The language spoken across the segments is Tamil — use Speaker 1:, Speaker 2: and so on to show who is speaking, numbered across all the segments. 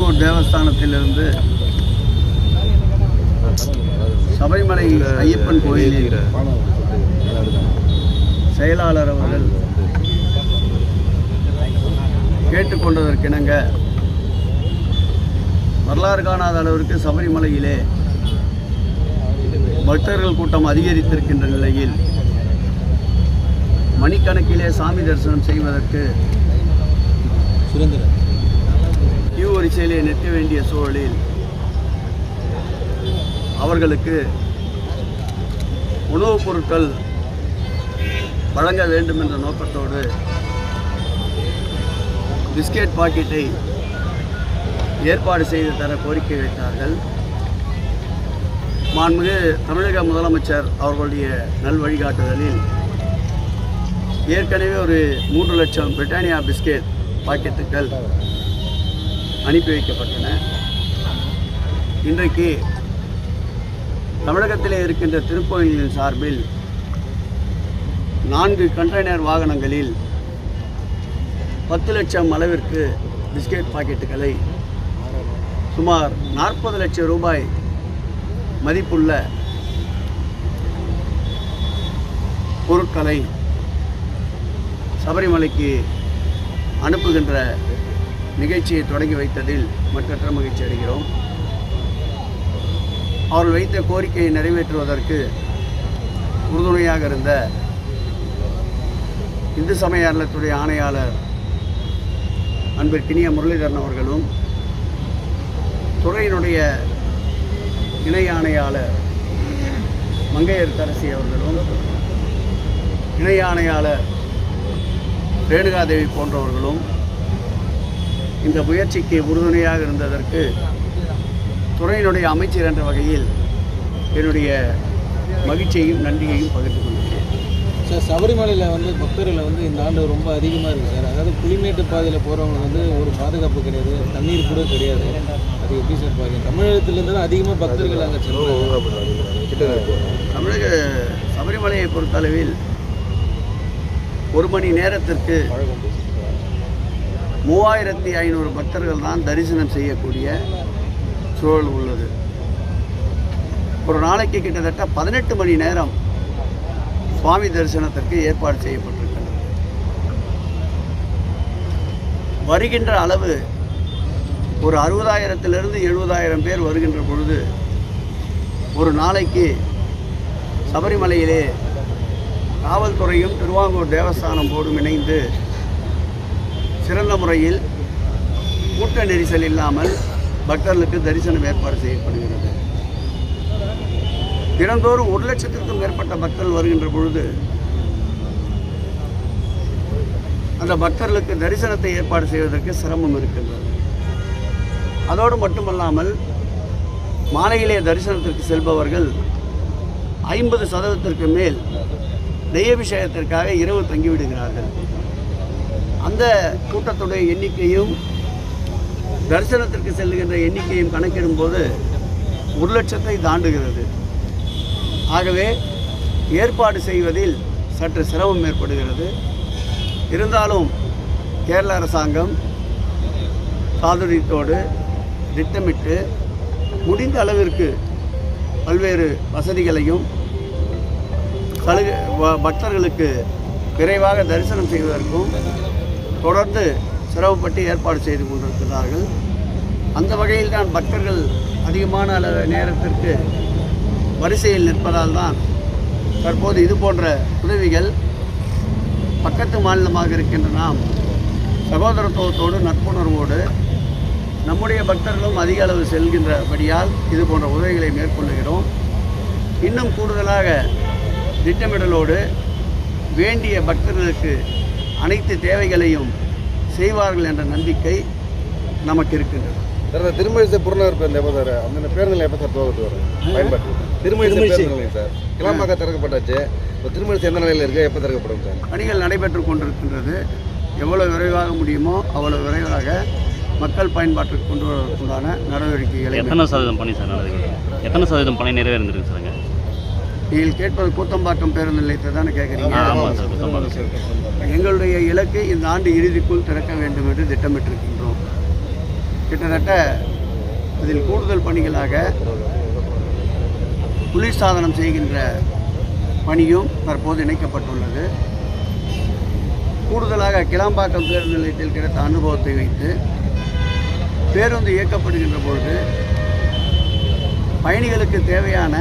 Speaker 1: திருவாங்கூர் தேவஸ்தானத்திலிருந்து சபரிமலை ஐயப்பன் கோயிலில் செயலாளர் அவர்கள் கேட்டுக்கொண்டதற்கிணங்க வரலாறு காணாத அளவிற்கு சபரிமலையிலே பக்தர்கள் கூட்டம் அதிகரித்திருக்கின்ற நிலையில் மணிக்கணக்கிலே சாமி தரிசனம் செய்வதற்கு
Speaker 2: சுரேந்திரன்
Speaker 1: ஒரு வரிசையிலே நிற்க வேண்டிய சூழலில் அவர்களுக்கு உணவுப் பொருட்கள் வழங்க வேண்டும் என்ற நோக்கத்தோடு பிஸ்கெட் பாக்கெட்டை ஏற்பாடு செய்து தர கோரிக்கை வைத்தார்கள். மாண்புமிகு தமிழக முதலமைச்சர் அவர்களுடைய நல் வழிகாட்டுதலில் ஏற்கனவே ஒரு மூன்று லட்சம் பிரிட்டானியா பிஸ்கெட் பாக்கெட்டுகள் அனுப்பி வைக்கப்பட்டன. இன்றைக்கு தமிழகத்தில் இருக்கின்ற திருக்கோயிலின் சார்பில் நான்கு கண்டெய்னர் வாகனங்களில் பத்து லட்சம் அளவிற்கு பிஸ்கெட் பாக்கெட்டுகளை சுமார் நாற்பது லட்சம் ரூபாய் மதிப்புள்ள பொருட்களை சபரிமலைக்கு அனுப்புகின்ற நிகழ்ச்சியை தொடங்கி வைத்ததில் மற்றற்ற மகிழ்ச்சி அடைகிறோம். அவர்கள் வைத்த கோரிக்கையை நிறைவேற்றுவதற்கு உறுதுணையாக இருந்த இந்து சமய அறநிலையத்துறை ஆணையாளர் அன்பிற்கினிய முரளிதரன் அவர்களும் துறையினுடைய இணை ஆணையாளர் மங்கையர்கரசி அவர்களும் இணை ஆணையாளர் ரேணுகாதேவி போன்றவர்களும் இந்த முயற்சிக்கு உறுதுணையாக இருந்ததற்கு துறையினுடைய அமைச்சர் என்ற வகையில் என்னுடைய மகிழ்ச்சியையும் நன்றியையும் பகிர்ந்து கொள்கிறேன்.
Speaker 2: சார் சபரிமலையில் வந்து பக்தர்கள் வந்து இந்த ஆண்டு ரொம்ப அதிகமாக இருக்குது சார். அதாவது புலிமேட்டு பாதையில் போகிறவங்க வந்து ஒரு பாதுகாப்பு கிடையாது தண்ணீர் கூட கிடையாது. அது எப்படி சார் பாருங்க தமிழகத்திலேருந்து தான் அதிகமாக பக்தர்கள் அங்கே
Speaker 1: தமிழக சபரிமலையை பொறுத்தளவில் ஒரு மணி நேரத்திற்கு மூவாயிரத்தி ஐநூறு பக்தர்கள் தான் தரிசனம் செய்யக்கூடிய சூழல் உள்ளது. ஒரு நாளைக்கு கிட்டத்தட்ட பதினெட்டு மணி நேரம் சுவாமி தரிசனத்திற்கு ஏற்பாடு செய்யப்பட்டிருக்கிறது. வருகின்ற அளவு ஒரு அறுபதாயிரத்திலிருந்து எழுபதாயிரம் பேர் வருகின்ற பொழுது ஒரு நாளைக்கு சபரிமலையிலே காவல்துறையும் திருவாங்கூர் தேவஸ்தானம் போர்டும் இணைந்து சிறந்த முறையில் கூட்ட நெரிசல் இல்லாமல் பக்தர்களுக்கு தரிசனம் ஏற்பாடு செய்யப்படுகிறது. தினந்தோறும் ஒரு லட்சத்திற்கும் மேற்பட்ட பக்தர்கள் வருகின்ற பொழுது அந்த பக்தர்களுக்கு தரிசனத்தை ஏற்பாடு செய்வதற்கு சிரமம் இருக்கின்றது. அதோடு மட்டுமல்லாமல் மாலையிலே தரிசனத்திற்கு செல்பவர்கள் ஐம்பது சதவீதத்திற்கு மேல் தெய்வபிஷேகத்திற்காக இரவு தங்கிவிடுகிறார்கள். அந்த கூட்டத்துடைய எண்ணிக்கையும் தரிசனத்திற்கு செல்லுகின்ற எண்ணிக்கையும் கணக்கிடும்போது ஒரு லட்சத்தை தாண்டுகிறது. ஆகவே ஏற்பாடு செய்வதில் சற்று சிரமம் ஏற்படுகிறது. இருந்தாலும் கேரள அரசாங்கம் சாதுரியத்தோடு திட்டமிட்டு முடிந்த அளவிற்கு பல்வேறு வசதிகளையும் சலுகை வ- பக்தர்களுக்கு விரைவாக தரிசனம் செய்வதற்கும் தொடர்ந்து சிரமப்பட்டு ஏற்பாடு செய்து கொண்டிருக்கிறார்கள். அந்த வகையில் தான் பக்தர்கள் அதிகமான அளவு நேரத்திற்கு வரிசையில் நிற்பதால் தான் தற்போது இது போன்ற உதவிகள் பக்கத்து மாநிலமாக இருக்கின்ற நாம் சகோதரத்துவத்தோடு நட்புணர்வோடு நம்முடைய பக்தர்களும் அதிக அளவு செல்கின்றபடியால் இது போன்ற உதவிகளை மேற்கொள்ளுகிறோம். இன்னும் கூடுதலாக திட்டமிடலோடு வேண்டிய பக்தர்களுக்கு அனைத்து தேவைகளையும் செய்வார்கள் என்ற நம்பிக்கை நமக்கு இருக்கின்றது
Speaker 3: சார் திருமழிசை புறநகர் பேருந்து எப்போ சார் அந்த பேருந்துல எப்போ சார் போகிறது வரும்? பயன்பாட்டு திருமழிசை பேருந்து நிலையம் சார். கிளாம்பாக்க திறக்கப்பட்டாச்சு. இப்போ திருமழிசை எந்த நிலையில் இருக்கு? எப்போ திறக்கப்படும் சார்?
Speaker 1: பணிகள் நடைபெற்று கொண்டிருக்கின்றது. எவ்வளவு விரைவாக முடியுமோ அவ்வளவு விரைவாக மக்கள் பயன்பாட்டுக்கு கொண்டு வருவதற்குண்டான நடவடிக்கைகளை
Speaker 4: எத்தனை சதவீதம் பணி சார் நடக்குது? எத்தனை சதவீதம் பணி நிறைவேறிருக்கு சார்
Speaker 1: நீங்கள் கேட்பது கூத்தம்பாக்கம் பேருந்து நிலையத்தை தானே கேட்குறீங்க? எங்களுடைய இலக்கு இந்த ஆண்டு இறுதிக்குள் திறக்க வேண்டும் என்று திட்டமிட்டிருக்கின்றோம். கிட்டத்தட்ட இதில் கூடுதல் பணிகளாக குளிர்சாதனம் செய்கின்ற பணியும் தற்போது இணைக்கப்பட்டுள்ளது. கூடுதலாக கிளாம்பாக்கம் பேருந்து நிலையத்தில் கிடைத்த அனுபவத்தை வைத்து பேருந்து இயக்கப்படுகின்ற பொழுது பயணிகளுக்கு தேவையான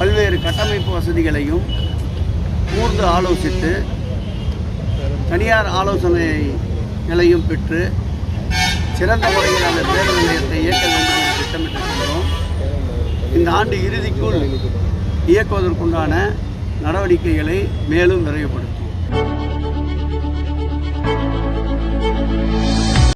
Speaker 1: பல்வேறு கட்டமைப்பு வசதிகளையும் கூர்ந்து ஆலோசித்து தனியார் ஆலோசனைகளையும் பெற்று சிறந்த முறையில் அந்த பேருந்து நிலையத்தை இயக்க வேண்டும் என்று திட்டமிட்டிருக்கின்றோம். இந்த ஆண்டு இறுதிக்குள் இயக்குவதற்குண்டான நடவடிக்கைகளை மேலும் விரைவுபடுத்துவோம்.